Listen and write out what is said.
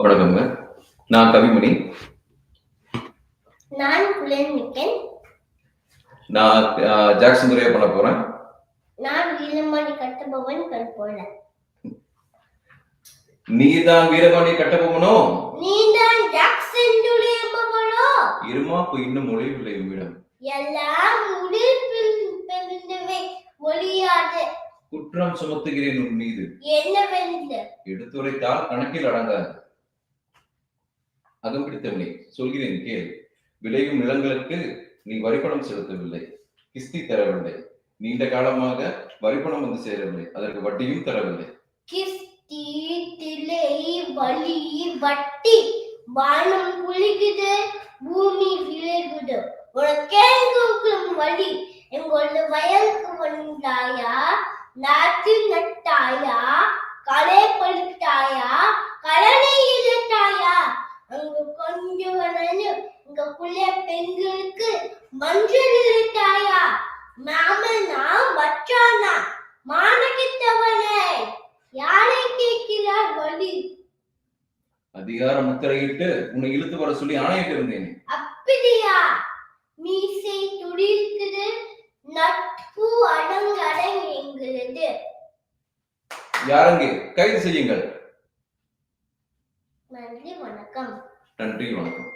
வணக்கங்க நான் கவிமணி. நான் குலன்மிக்கன் நான் அஹ், ஜாக்சன் துறையை பண்ண போறேன். நான் வீரமணி கட்டபவன் கற்போல நீதான் வீரபாணி கட்டபொம்மனோ? நீதான் ஜாக்சன் துடைய மகளோ இருமா இப்ப இன்னும் மொழிவில்லை உம்மிடம். எல்லாம் முடிப்பில் பெருந்தவை ஒளியாது. குற்றம் சுமத்துகிறேன் உன் மீது. என்னவென்று? எடுத்துரைத்தால் கணக்கில் அடங்காது. அகம் பிடித்தவனே சொல்கிறேன் கேள். விளையும் நிலங்களுக்கு நீ வரிப்பணம் செலுத்தவில்லை. கிஸ்தி தரவில்லை. நீண்ட காலமாக வரிப்பணம் வந்து சேரவில்லை. அதற்கு வட்டியும் தரவில்லை. கிஸ்தி திலை வலி வட்டி வானம் குளிக்குது பூமி விலகுது உனக்கேங்கும் வழி எங்களோட வயலுக்கு வந்தாயா? நாற்று நட்டாயா? இங்க புள்ள பெண்களுக்கு மஞ்சள் இழுத்தாயா மாமனா மச்சானா மானகித்தவனே யாரை கேட்கிறார் வழி அதிகார முத்திரையிட்டு உன்னை இழுத்து வர சொல்லி ஆணையிட்டு இருந்தேனே. அப்படியா மீசை துடிக்குது நட்பு அடங்கடங் என்கிறது. யாரங்கே? கைது செய்யுங்கள். நன்றி வணக்கம். நன்றி வணக்கம்.